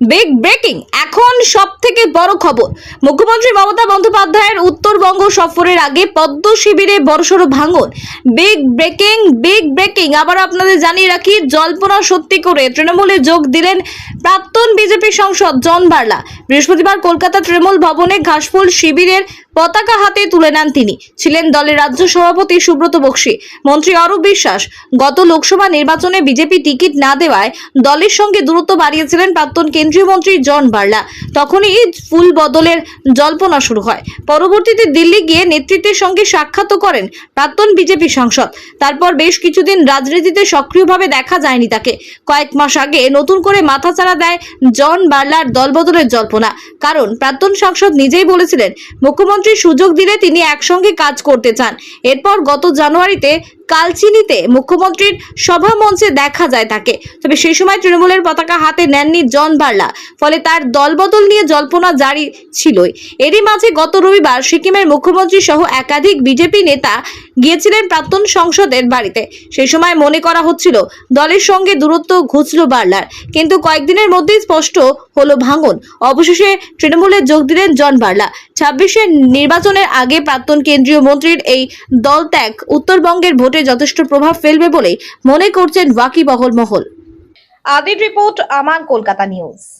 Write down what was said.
Big breaking এখন সব থেকে বড় খবর। মুখ্যমন্ত্রী মমতা বন্দ্যোপাধ্যায়ের উত্তরবঙ্গ সফরের আগে পদ্ম শিবিরে বড়সড় ভাঙন। বিগ ব্রেকিং বিগ ব্রেকিং আবার আপনাদের জানিয়ে রাখি, জল্পনা সত্যি করে তৃণমূলে যোগ দিলেন প্রাক্তন বিজেপি সংসদ জন বার্লা। বৃহস্পতিবার কলকাতা তৃণমূল ভবনে ঘাসফুল শিবিরের পতাকা হাতে তুলে নেন তিনি। ছিলেন দলের রাজ্য সভাপতি সুব্রত বক্সী। মন্ত্রী অরূপ বিশ্বাস, গত লোকসভা নির্বাচনে বিজেপি টিকিট না দেওয়ায় দলের সঙ্গে দূরত্ব বাড়িয়েছিলেন প্রাক্তন কেন্দ্রীয় মন্ত্রী জন বার্লা। তখনই ফুল বদলের জল্পনা শুরু হয়। পরবর্তীতে দিল্লি গিয়ে নেতৃত্বের সঙ্গে সাক্ষাৎ করেন প্রাক্তন বিজেপি সাংসদ। তারপর বেশ কিছুদিন রাজনীতিতে সক্রিয়ভাবে দেখা যায়নি তাকে। কয়েক মাস আগে নতুন করে মাথাচাড়া দেয় জন বার্লার দলবদলের জল্পনা। কারণ প্রাক্তন সাংসদ নিজেই বলেছিলেন, মুখ্যমন্ত্রী সুযোগ দিলে তিনি একসঙ্গে কাজ করতে চান। এরপর গত জানুয়ারিতে কালচিনিতে মুখ্যমন্ত্রীর সভা মঞ্চে দেখা যায় তাকে। তবে সেই সময় তৃণমূলের পতাকা হাতে নেননি জন বার্লা ফলে তার দলবদল নিয়ে জল্পনা জারি ছিলই। এরই মাঝে গত রবিবার সিকিমের মুখ্যমন্ত্রী সহ একাধিক বিজেপি নেতা গিয়েছিলেন প্রাক্তন সংসদের বাড়িতে। সেই সময় মনে করা হচ্ছিল, দলের সঙ্গে দূরত্ব ঘুচল বার্লার কিন্তু কয়েকদিনের মধ্যেই স্পষ্ট হলো ভাঙন। অবশেষে তৃণমূলে যোগ দিলেন জন বার্লা ছাব্বিশের নির্বাচনের আগে প্রাক্তন কেন্দ্রীয় মন্ত্রীর এই দল ত্যাগ উত্তরবঙ্গের ভোটে যথেষ্ট প্রভাব ফেলবে বলে মনে করছেন ওয়াকিবহল মহল। আদির রিপোর্ট আমান কলকাতা নিউজ।